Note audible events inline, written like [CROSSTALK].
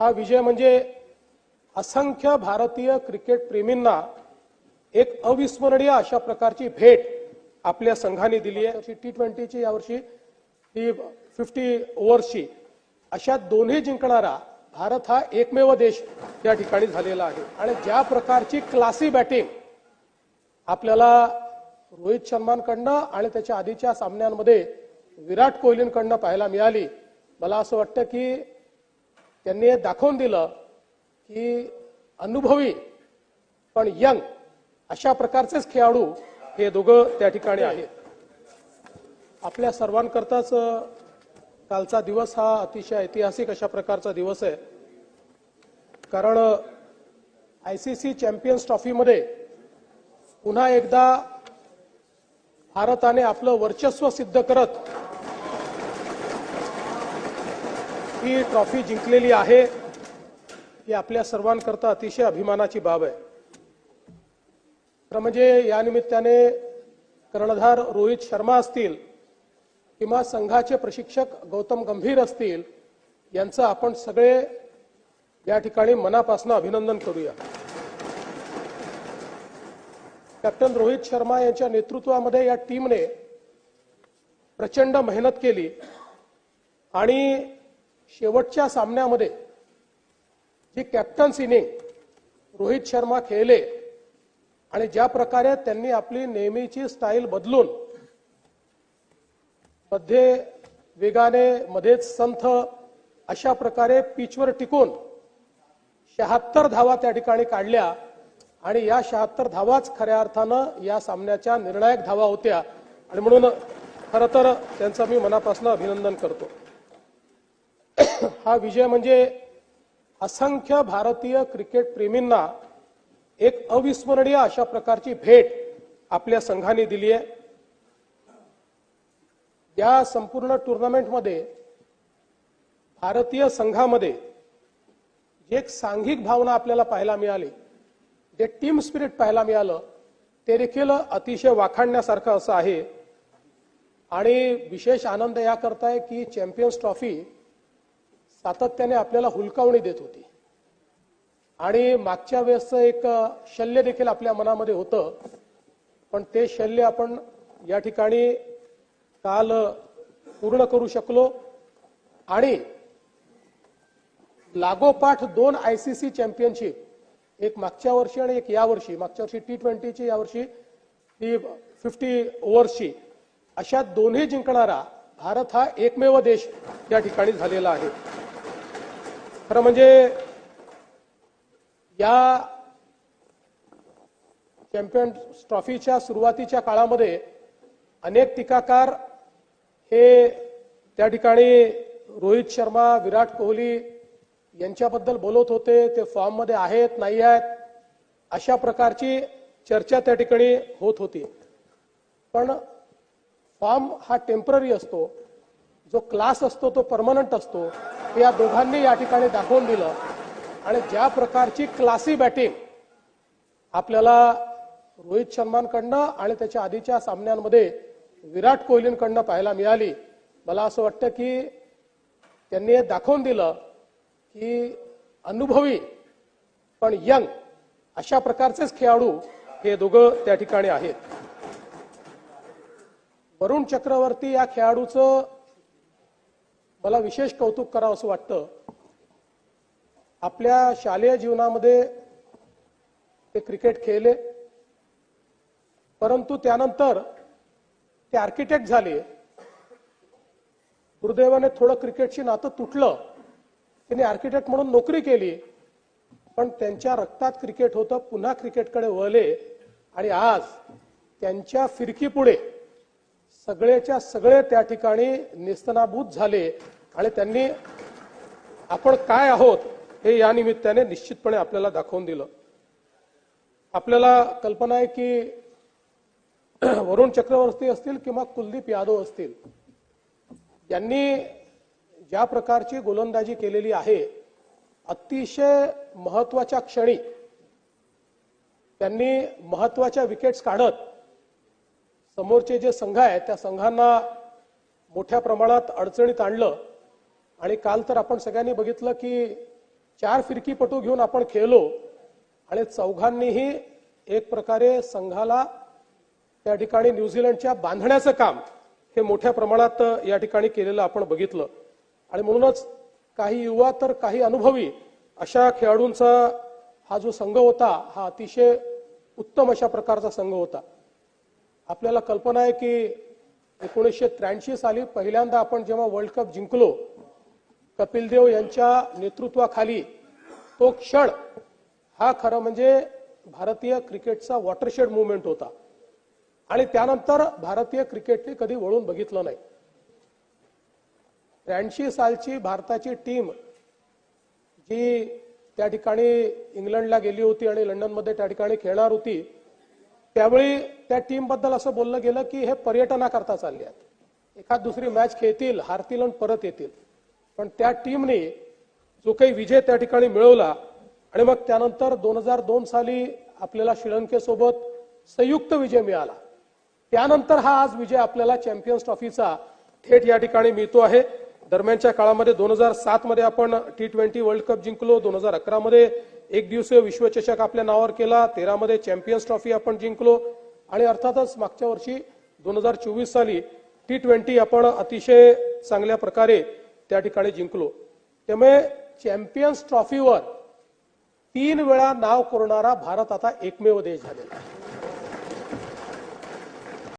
हा विजय म्हणजे असंख्य भारतीय क्रिकेट प्रेमींना एक अविस्मरणीय अशा प्रकारची भेट आपल्या संघाने दिली आहे. टी ट्वेंटीची यावर्षी ही फिफ्टी ओव्हर्सची अशा दोन्ही जिंकणारा भारत हा एकमेव देश या ठिकाणी झालेला आहे. आणि ज्या प्रकारची क्लासी बॅटिंग आपल्याला रोहित शर्मांकडनं आणि त्याच्या आधीच्या सामन्यांमध्ये विराट कोहलींकडनं पाहायला मिळाली मला असं वाटतं की त्यांनी हे दाखवून दिलं की अनुभवी पण यंग अशा प्रकारचेच खेळाडू हे दोघं त्या ठिकाणी आहेत. आपल्या सर्वांकरताच कालचा दिवस हा अतिशय ऐतिहासिक अशा प्रकारचा दिवस आहे. कारण आय सी सी चॅम्पियन्स ट्रॉफीमध्ये पुन्हा एकदा भारताने आपलं वर्चस्व सिद्ध करत ही ट्रॉफी जिंकलेली आहे ही आपल्या सर्वांकरता अतिशय अभिमानाची बाब आहे. तर म्हणजे या निमित्ताने कर्णधार रोहित शर्मा असतील किंवा संघाचे प्रशिक्षक गौतम गंभीर असतील यांचं आपण सगळे या ठिकाणी मनापासून अभिनंदन करूया. कॅप्टन रोहित शर्मा यांच्या नेतृत्वामध्ये या टीमने प्रचंड मेहनत केली आणि शेवटच्या सामन्यामध्ये जी कॅप्टन्स इनिंग रोहित शर्मा खेळले आणि ज्या प्रकारे त्यांनी आपली नेहमीची स्टाईल बदलून मध्ये वेगाने मध्येच संथ अशा प्रकारे पिचवर टिकून शहात्तर धावा त्या ठिकाणी काढल्या आणि या शहात्तर धावाच खऱ्या अर्थानं या सामन्याच्या निर्णायक धावा होत्या. आणि म्हणून खरं तर त्यांचं मी मनापासून अभिनंदन करतो. [COUGHS] हा विजय म्हणजे असंख्य भारतीय क्रिकेट प्रेमींना एक अविस्मरणीय अशा प्रकारची भेट आपल्या संघाने दिली आहे. या संपूर्ण टुर्नामेंटमध्ये भारतीय संघामध्ये जी एक सांघिक भावना आपल्याला पाहायला मिळाली जे टीम स्पिरिट पाहायला मिळालं ते देखील अतिशय वाखाणण्यासारखं असं आहे. आणि विशेष आनंद या करताय की चॅम्पियन्स ट्रॉफी सातत्याने आपल्याला हुलकावणी देत होती. आणि मागच्या वेळेसचं एक शल्य देखील आपल्या मनामध्ये होतं. पण ते शल्य आपण या ठिकाणी काल पूर्ण करू शकलो. आणि लागोपाठ दोन आयसीसी चॅम्पियनशिप एक मागच्या वर्षी आणि एक यावर्षी मागच्या वर्षी टी ट्वेंटीची यावर्षी ती फिफ्टी ओव्हर्सची अशा दोन्ही जिंकणारा भारत हा एकमेव देश या ठिकाणी झालेला आहे. खरं म्हणजे या चॅम्पियन्स ट्रॉफीच्या सुरुवातीच्या काळामध्ये अनेक टीकाकार हे त्या ठिकाणी रोहित शर्मा विराट कोहली यांच्याबद्दल बोलत होते ते फॉर्ममध्ये आहेत नाही आहेत अशा प्रकारची चर्चा त्या ठिकाणी होत होती. पण फॉर्म हा टेंपररी असतो जो क्लास असतो तो परमनंट असतो. या दोघांनी या ठिकाणी दाखवून दिलं. आणि ज्या प्रकारची क्लासी बॅटिंग आपल्याला रोहित शर्मांकडनं आणि त्याच्या आधीच्या सामन्यांमध्ये विराट कोहलींकडनं पाहायला मिळाली मला असं वाटतं की त्यांनी हे दाखवून दिलं की अनुभवी पण यंग अशा प्रकारचेच खेळाडू हे दोघं त्या ठिकाणी आहेत. वरुण चक्रवर्ती या खेळाडूचं मला विशेष कौतुक करावं असं वाटतं. आपल्या शालेय जीवनामध्ये ते क्रिकेट खेळले. परंतु त्यानंतर ते आर्किटेक्ट झाले. दुर्दैवाने थोडं क्रिकेटशी नातं तुटलं. त्यांनी आर्किटेक्ट म्हणून नोकरी केली. पण त्यांच्या रक्तात क्रिकेट होतं पुन्हा क्रिकेटकडे वळले. आणि आज त्यांच्या फिरकीपुढे सगळ्याच्या सगळे त्या ठिकाणी निस्तनाभूत झाले आणि त्यांनी आपण काय आहोत हे या निमित्ताने निश्चितपणे आपल्याला दाखवून दिलं. आपल्याला कल्पना आहे की वरुण चक्रवर्ती असतील किंवा कुलदीप यादव असतील यांनी ज्या प्रकारची गोलंदाजी केलेली आहे अतिशय महत्त्वाच्या क्षणी त्यांनी महत्त्वाच्या विकेट्स काढत समोरचे जे संघ आहेत त्या संघांना मोठ्या प्रमाणात अडचणीत आणलं. आणि काल तर आपण सगळ्यांनी बघितलं की चार फिरकीपटू घेऊन आपण खेळलो आणि चौघांनीही एक प्रकारे संघाला त्या ठिकाणी न्यूझीलंडच्या बांधण्याचं काम हे मोठ्या प्रमाणात या ठिकाणी केलेलं आपण बघितलं. आणि म्हणूनच काही युवा तर काही अनुभवी अशा खेळाडूंचा हा जो संघ होता हा अतिशय उत्तम अशा प्रकारचा संघ होता. आपल्याला कल्पना आहे की एकोणीसशे त्र्याऐंशी साली पहिल्यांदा आपण जेव्हा वर्ल्ड कप जिंकलो कपिल देव यांच्या नेतृत्वाखाली तो क्षण हा खरं म्हणजे भारतीय क्रिकेटचा वॉटरशेड मुवमेंट होता. आणि त्यानंतर भारतीय क्रिकेटने कधी वळून बघितलं नाही. त्र्याऐंशी सालची भारताची टीम जी त्या ठिकाणी इंग्लंडला गेली होती आणि लंडनमध्ये त्या ठिकाणी खेळणार होती त्यावेळी त्या टीमबद्दल असं बोललं गेलं की हे पर्यटनाकरता चालले आहेत. एखाद दुसरी मॅच खेळतील हारतील आणि परत येतील. पण त्या टीमने जो काही विजय त्या ठिकाणी मिळवला आणि मग त्यानंतर दोन हजार दोन साली आपल्याला श्रीलंकेसोबत संयुक्त विजय मिळाला. त्यानंतर हा आज विजय आपल्याला चॅम्पियन्स ट्रॉफीचा थेट या ठिकाणी मिळतो आहे. दरम्यानच्या काळामध्ये दोन हजार सात मध्ये आपण टी ट्वेंटी वर्ल्ड कप जिंकलो दोन हजार अकरा मध्ये एक दिवसीय विश्वचषक आपल्या नावावर केला. तेरा मध्ये चॅम्पियन्स ट्रॉफी आपण जिंकलो. आणि अर्थातच मागच्या वर्षी दोन हजार चोवीस साली टी ट्वेंटी आपण अतिशय चांगल्या प्रकारे त्या ठिकाणी जिंकलो. त्यामुळे चॅम्पियन्स ट्रॉफीवर तीन वेळा नाव कोरणारा भारत आता एकमेव देश झालेला आहे.